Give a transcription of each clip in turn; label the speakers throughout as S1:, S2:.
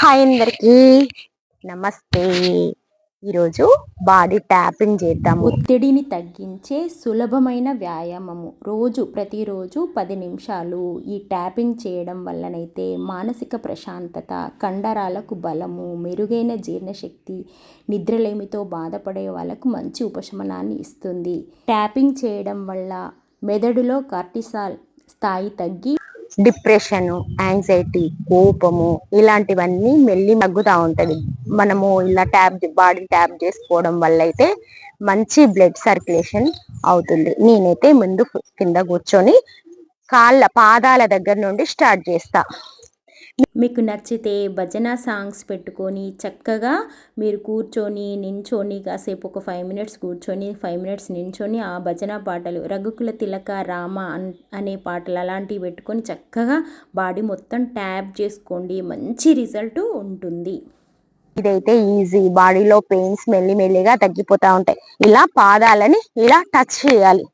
S1: Hi అందరికి. నమస్తే. ఈరోజు బాడీ ట్యాపింగ్ చేద్దాము.
S2: ఒత్తిడిని తగ్గించే సులభమైన వ్యాయామము. రోజు ప్రతిరోజు పది నిమిషాలు ఈ ట్యాపింగ్ చేయడం వల్లనైతే మానసిక ప్రశాంతత కండరాలకు బలము మెరుగైన జీర్ణశక్తి నిద్రలేమితో బాధపడే వాళ్ళకు మంచి ఉపశమనాన్ని ఇస్తుంది. ట్యాపింగ్ చేయడం వల్ల మెదడులో కార్టిసాల్ స్థాయి తగ్గి
S1: డిప్రెషన్ యాంగ్జైటీ కోపము ఇలాంటివన్నీ మెల్లి మగ్గుతా ఉంటది. మనము ఇలా ట్యాప్ బాడీ ట్యాప్ చేసుకోవడం వల్ల అయితే మంచి బ్లడ్ సర్క్యులేషన్ అవుతుంది. నేనైతే ముందు కింద కూర్చొని కాళ్ళ పాదాల దగ్గర నుండి స్టార్ట్ చేస్తా.
S2: మీకు నచ్చితే భజన సాంగ్స్ పెట్టుకొని చక్కగా మీరు కూర్చొని నించొని కాసేపు ఒక ఫైవ్ మినిట్స్ కూర్చొని ఫైవ్ మినిట్స్ నించొని ఆ భజన పాటలు రఘుకుల తిలక రామ అనే పాటలు అలాంటివి పెట్టుకొని చక్కగా బాడీ మొత్తం ట్యాప్ చేసుకోండి. మంచి రిజల్ట్ ఉంటుంది.
S1: ఇదైతే ఈజీ. బాడీలో పెయిన్స్ మెల్లి మెల్లిగా తగ్గిపోతూ ఉంటాయి. ఇలా పాదాలని ఇలా టచ్ చేయాలి.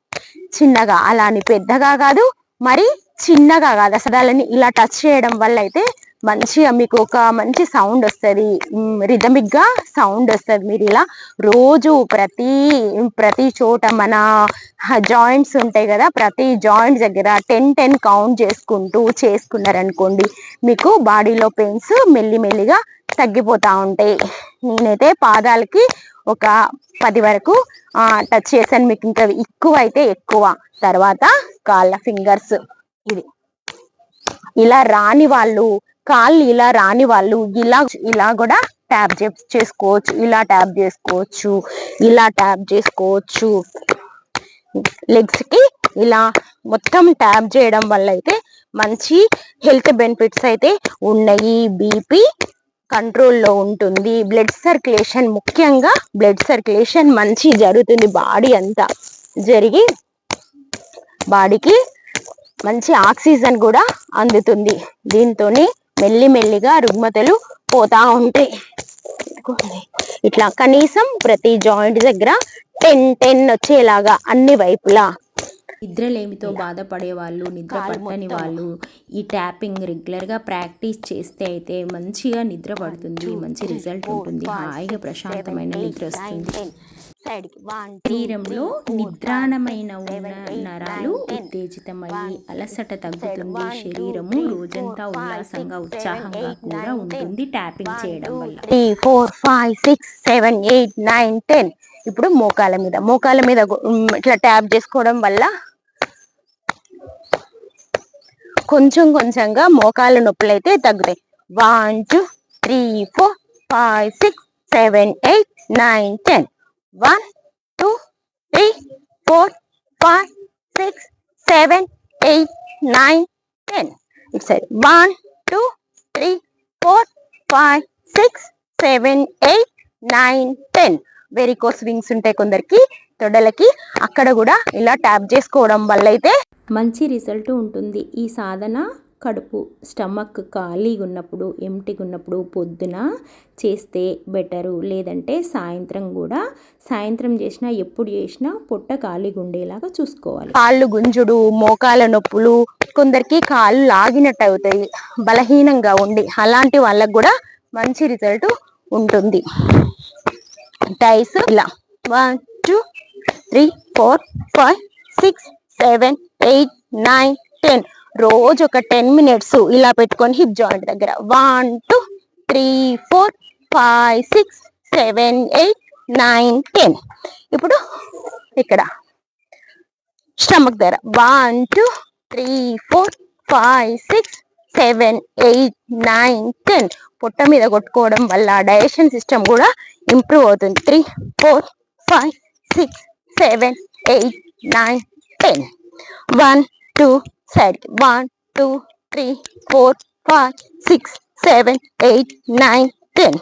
S1: చిన్నగా అలా అని పెద్దగా కాదు మరి చిన్నగా కాదు. అసలు ఇలా టచ్ చేయడం వల్ల అయితే మంచిగా మీకు ఒక మంచి సౌండ్ వస్తుంది. రిథమిక్గా సౌండ్ వస్తుంది. మీరు ఇలా రోజు ప్రతి ప్రతి చోట మన జాయింట్స్ ఉంటాయి కదా ప్రతి జాయింట్ దగ్గర టెన్ టెన్ కౌంట్ చేసుకుంటూ చేసుకున్నారనుకోండి మీకు బాడీలో పెయిన్స్ మెల్లి మెల్లిగా ఉంటాయి. నేనైతే పాదాలకి ఒక పది వరకు టచ్ చేశాను. మీకు ఇంకా ఎక్కువ అయితే ఎక్కువ. తర్వాత కాళ్ళ ఫింగర్స్ ఇది. ఇలా రాని వాళ్ళు కాళ్ళు ఇలా రాని వాళ్ళు ఇలా ఇలా కూడా ట్యాప్ చేసుకోవచ్చు. ఇలా ట్యాప్ చేసుకోవచ్చు. ఇలా ట్యాప్ చేసుకోవచ్చు. లెగ్స్కి ఇలా మొత్తం ట్యాప్ చేయడం వల్ల అయితే మంచి హెల్త్ బెనిఫిట్స్ అయితే ఉన్నాయి. బీపీ కంట్రోల్లో ఉంటుంది. బ్లడ్ సర్క్యులేషన్ ముఖ్యంగా బ్లడ్ సర్క్యులేషన్ మంచి జరుగుతుంది బాడీ అంతా. జరిగి బాడీకి మంచి ఆక్సిజన్ కూడా అందుతుంది. దీంతో మెల్లి మెల్లిగా రుగ్మతలు పోతా ఉంటాయి. ఇట్లా కనీసం ప్రతి జాయింట్ దగ్గర టెన్ టెన్ వచ్చేలాగా అన్ని వైపులా.
S2: నిద్రలేమితో బాధపడే వాళ్ళు నిద్ర పట్టని వాళ్ళు ఈ ట్యాపింగ్ రెగ్యులర్గా ప్రాక్టీస్ చేస్తే అయితే మంచిగా నిద్ర పడుతుంది మంచి రిజల్ట్ ఉంటుంది. హాయిగా ప్రశాంతమైన నిద్ర వస్తుంది. శరీరంలో నిద్రాణమైన ఉన్న నరాలు ఉత్తేజితమయ్యి అలసట తగ్గుతుంది. శరీరము రోజంతా ఉల్లాసంగా ఉత్సాహంగా కూడా ఉంటుంది ట్యాపింగ్ చేయడం వల్ల.
S1: Three four five six seven eight nine ten ఇప్పుడు మోకాల మీద మోకాల మీద ఇట్లా ట్యాప్ చేసుకోవడం వల్ల కొంచెం కొంచెంగా మోకాల నొప్పులు అయితే తగ్గుతాయి. One two three four five six seven eight nine ten one two three four five six seven eight nine ten. It side. One two three four five six seven eight nine ten. Varicose veins ఉంటాయి కొందరికి తొడలకి. అక్కడ కూడా ఇలా tap చేసుకోవడం వల్ల అయితే
S2: మంచి result ఉంటుంది. ఈ సాధన కడుపు స్టమక్ ఖాళీగా ఉన్నప్పుడు ఎంటిగా ఉన్నప్పుడు పొద్దున చేస్తే బెటరు. లేదంటే సాయంత్రం కూడా. సాయంత్రం చేసినా ఎప్పుడు చేసినా పొట్ట ఖాళీగా ఉండేలాగా చూసుకోవాలి.
S1: కాళ్ళు గుంజుడు మోకాల నొప్పులు కొందరికి కాళ్ళు లాగినట్టు అవుతాయి బలహీనంగా ఉండి అలాంటి వాళ్ళకు కూడా మంచి రిజల్ట్ ఉంటుంది. టైస్ ఇలా. One two three four five six seven eight nine ten. రోజు ఒక టెన్ మినిట్స్ ఇలా పెట్టుకొని హిప్ జాయింట్ దగ్గర. One two three four five six seven eight nine ten. ఇప్పుడు ఇక్కడ స్టమక్ దగ్గర. One two three four five six seven eight nine ten. పొట్ట మీద కొట్టుకోవడం వల్ల డైజెషన్ సిస్టమ్ కూడా ఇంప్రూవ్ అవుతుంది. Three four five six seven eight nine ten. One two side one two three four five six seven eight nine ten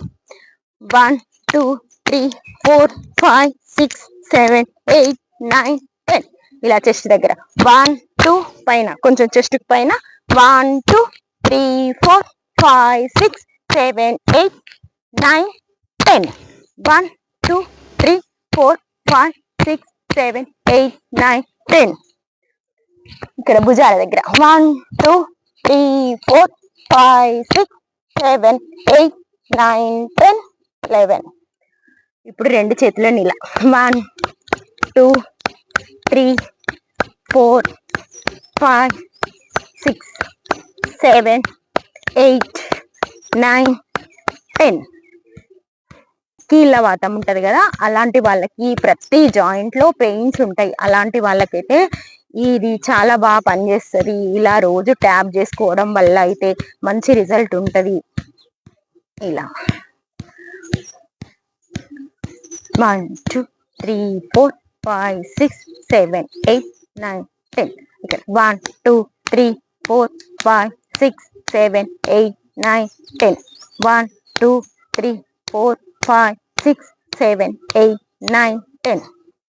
S1: one two three four five six seven eight nine ten ఇలా chest దగ్గర. One two పైన. కొంచెం chest పైన. One two three four five six seven eight nine ten one two three four five six seven eight nine ten ఇక్కడ భుజాల దగ్గర. One two three four five six seven eight nine ten eleven ఇప్పుడు రెండు చేతులను ఇలా one two three four five six seven eight nine ten కీళ్ళ వాతం ఉంటుంది కదా అలాంటి వాళ్ళకి ప్రతి జాయింట్లో పెయిన్స్ ఉంటాయి. అలాంటి వాళ్ళకైతే ఇది చాలా బాగా పనిచేస్తుంది. ఇలా రోజు ట్యాప్ చేసుకోవడం వల్ల అయితే మంచి రిజల్ట్ ఉంటుంది. ఇలా. One two three four five six seven eight nine ten. ఇక్కడ one two three four five six seven eight nine ten. One two three four five six seven eight nine ten.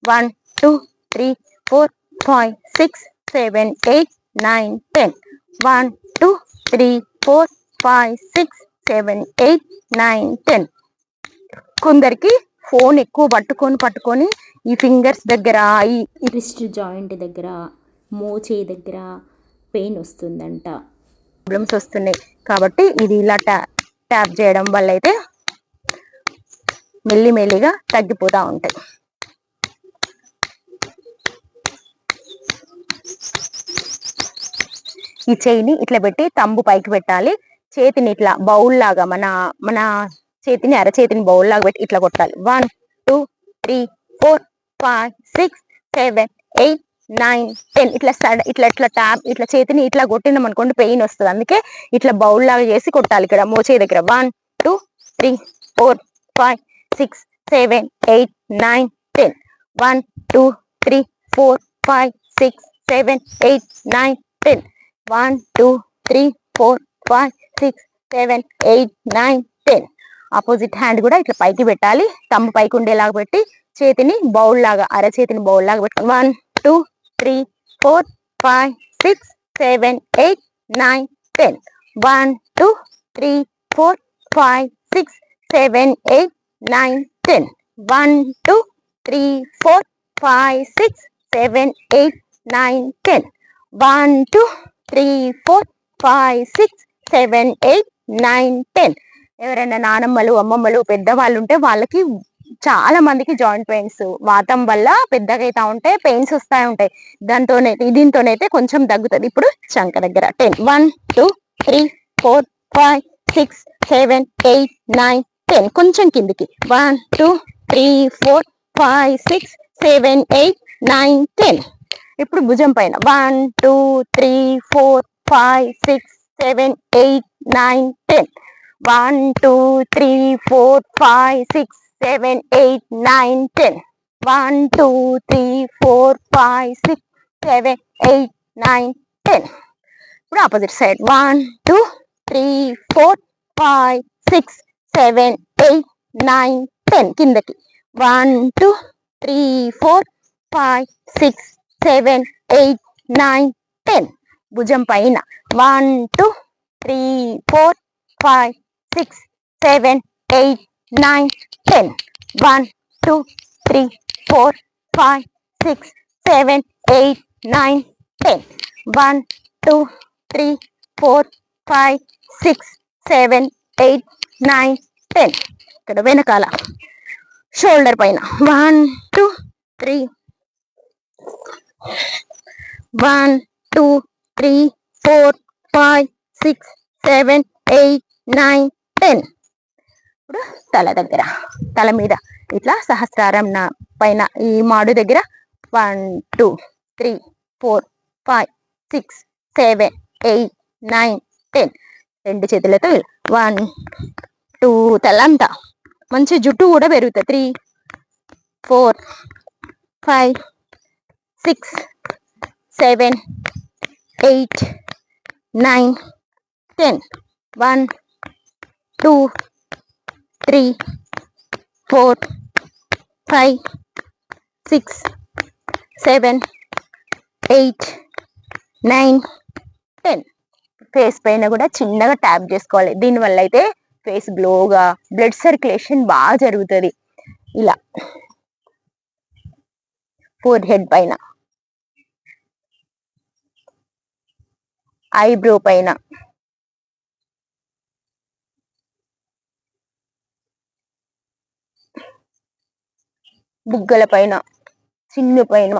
S1: One two three four five six seven eight nine ten one two three four five six seven eight nine ten కొందరికి phone ఎక్కువ పట్టుకొని పట్టుకొని ఈ fingers దగ్గర ఈ
S2: wrist joint దగ్గర మోచే దగ్గర pain వస్తుందంట.
S1: ప్రాబ్లమ్స్ వస్తున్నాయి. కాబట్టి ఇది ఇలా ట్యా ట్యాప్ చేయడం వల్ల అయితే మెల్లి మెల్లిగా తగ్గిపోతా ఉంటాయి. ఈ చేయిని ఇట్లా పెట్టి తంబు పైకి పెట్టాలి. చేతిని ఇట్లా బౌల్ లాగా మన మన చేతిని అరచేతిని బౌల్ లాగా పెట్టి ఇట్లా కొట్టాలి. One two three four five six seven eight nine ten ఇట్లా సడ ఇట్లా ఇట్లా ట్యాప్ ఇట్లా చేతిని ఇట్లా కొట్టినాం అనుకోండి పెయిన్ వస్తుంది. అందుకే ఇట్లా బౌల్ లాగా చేసి కొట్టాలి ఇక్కడ మోచే దగ్గర. One two three four five six seven eight nine ten. One two three four five six seven eight nine ten. One two three four five six seven eight nine ten. Opposite hand కూడా ఇట్లా పైకి పెట్టాలి. తమ్ము పైకి ఉండేలాగా పెట్టి చేతిని bowl లాగా అరచేతిని bowl లాగా పెట్టి one two three four five six seven eight nine ten. One two three four five six seven eight nine ten. One two three four five six seven eight nine ten. One two three four five six seven eight nine ten ఎవరైనా నానమ్మలు అమ్మమ్మలు పెద్దవాళ్ళు ఉంటే వాళ్ళకి చాలా మందికి joint pains వాతం వల్ల పెద్దగా అవుతా ఉంటే పెయిన్స్ వస్తాయి ఉంటాయి. దాంతోనైతే దీంతోనైతే కొంచెం తగ్గుతుంది. ఇప్పుడు చంక దగ్గర. Ten one two three four five six seven eight nine ten కొంచెం కిందికి. One two three four five six seven eight nine ten ఇప్పుడు భుజం పైన. One two three four five six seven eight nine ten one two three four five six seven eight nine ten one two three four five six seven eight nine ten ఇప్పుడు opposite side. One two three four five six seven eight nine ten కిందకి. One two three four five six seven eight nine ten భుజం పైన. One two three four five six seven eight nine ten one two three four five six seven eight nine ten one two three four five six seven eight nine ten ఇక్కడ వెనకాల. Shoulder పైన. One two three one two three four five six seven eight nine ten ఇప్పుడు తల దగ్గర తల మీద ఇట్లా సహస్రారం నా పైన ఈ మాడు దగ్గర. One two three four five six seven eight nine ten రెండు చేతులతో వన్ టూ తలంతా మంచి జుట్టు కూడా పెరుగుతుంది three four five six seven eight nine ten one two three four five six seven eight nine ten face పైన కూడా చిన్నగా ట్యాప్ చేసుకోవాలి. దీనివల్ల అయితే ఫేస్ గ్లోగా బ్లడ్ సర్క్యులేషన్ బాగా జరుగుతుంది. ఇలా. ఫోర్ హెడ్ పైన. ఐబ్రో పైన. బుగ్గల పైన చిన్ను పైన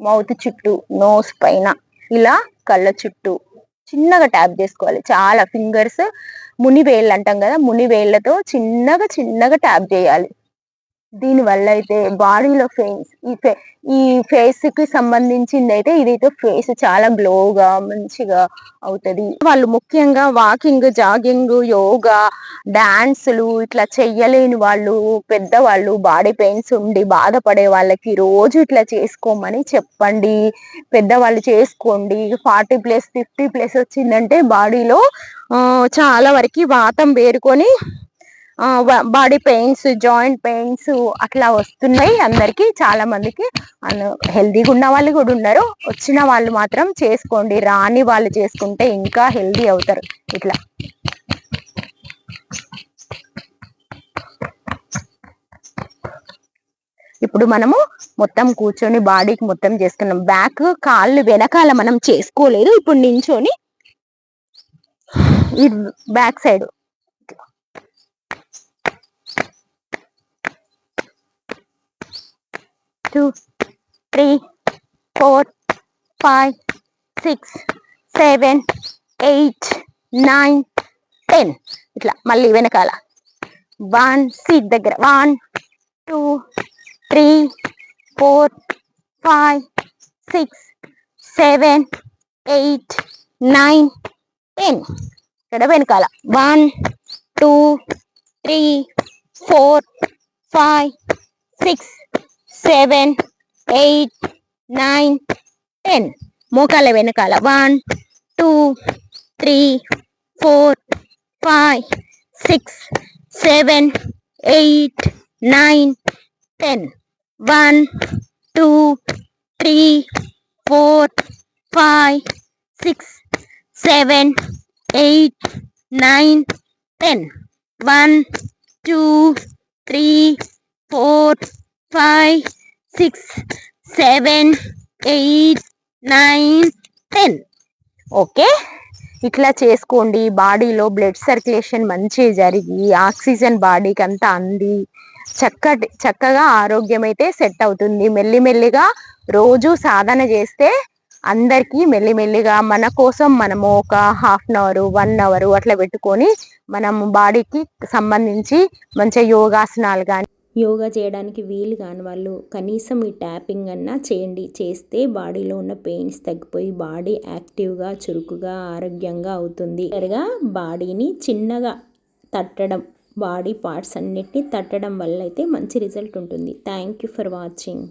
S1: మౌత్ చుట్టూ నోస్ పైన ఇలా కళ్ళ చుట్టూ. చిన్నగా ట్యాప్ చేసుకోవాలి. చాలా ఫింగర్స్ మునివేళ్ళు అంటాం కదా మునివేళ్ళతో చిన్నగా చిన్నగా ట్యాప్ చేయాలి. దీని వల్ల అయితే బాడీలో ఫేస్ ఈ ఫే ఈ ఫేస్కి సంబంధించింది అయితే ఇదైతే ఫేస్ చాలా గ్లోగా మంచిగా అవుతుంది. వాళ్ళు ముఖ్యంగా వాకింగ్ జాగింగ్ యోగా డాన్సులు ఇట్లా చెయ్యలేని వాళ్ళు పెద్దవాళ్ళు బాడీ పెయిన్స్ ఉండి బాధపడే వాళ్ళకి రోజు ఇట్లా చేసుకోమని చెప్పండి. పెద్దవాళ్ళు చేసుకోండి. ఫార్టీ ప్లస్ ఫిఫ్టీ ప్లస్ వచ్చిందంటే బాడీలో చాలా వరకు వాతం వేరుకొని బాడీ పెయిన్స్ జాయింట్ పెయిన్స్ అట్లా వస్తున్నాయి అందరికి చాలా మందికి. హెల్దీగా ఉన్న వాళ్ళు కూడా ఉన్నారు. వచ్చిన వాళ్ళు మాత్రం చేసుకోండి రాని వాళ్ళు చేసుకుంటే ఇంకా హెల్దీ అవుతారు. ఇట్లా. ఇప్పుడు మనము మొత్తం కూర్చొని బాడీకి మొత్తం చేసుకున్నాం. బ్యాక్ కాళ్ళు వెనకాల మనం చేసుకోలేదు. ఇప్పుడు నించొని ఈ back side two three four five six seven eight nine ten. ఇట్లా మళ్ళీ వెనకాల. వన్ సీట్ దగ్గర. One two three four five six seven eight nine ten. ఇక్కడ వెనకాల. One two three four five six seven eight nine ten మోకాల వెనకాల. One two three four five six seven eight nine ten one two three four five six seven eight nine ten one two three four five six seven eight nine ten okay ఇట్లా చేసుకోండి. బాడీలో blood circulation మంచి జరిగి oxygen బాడీకి అంతా అంది. చక్కటి చక్కగా ఆరోగ్యం అయితే సెట్ అవుతుంది. మెల్లిమెల్లిగా రోజు సాధన చేస్తే అందరికీ మెల్లిమెల్లిగా మన కోసం మనము ఒక half an hour one hour అట్లా పెట్టుకొని మనం బాడీకి సంబంధించి మంచిగా యోగాసనాలు కానీ
S2: యోగా చేయడానికి వీలు కాని వాళ్ళు కనీసం ఈ ట్యాపింగ్ అన్నా చేయండి. చేస్తే బాడీలో ఉన్న పెయిన్స్ తగ్గిపోయి బాడీ యాక్టివ్గా చురుకుగా ఆరోగ్యంగా అవుతుంది. బాడీని చిన్నగా తట్టడం బాడీ పార్ట్స్ అన్నిటిని తట్టడం వల్ల అయితే మంచి రిజల్ట్ ఉంటుంది. Thank you for watching.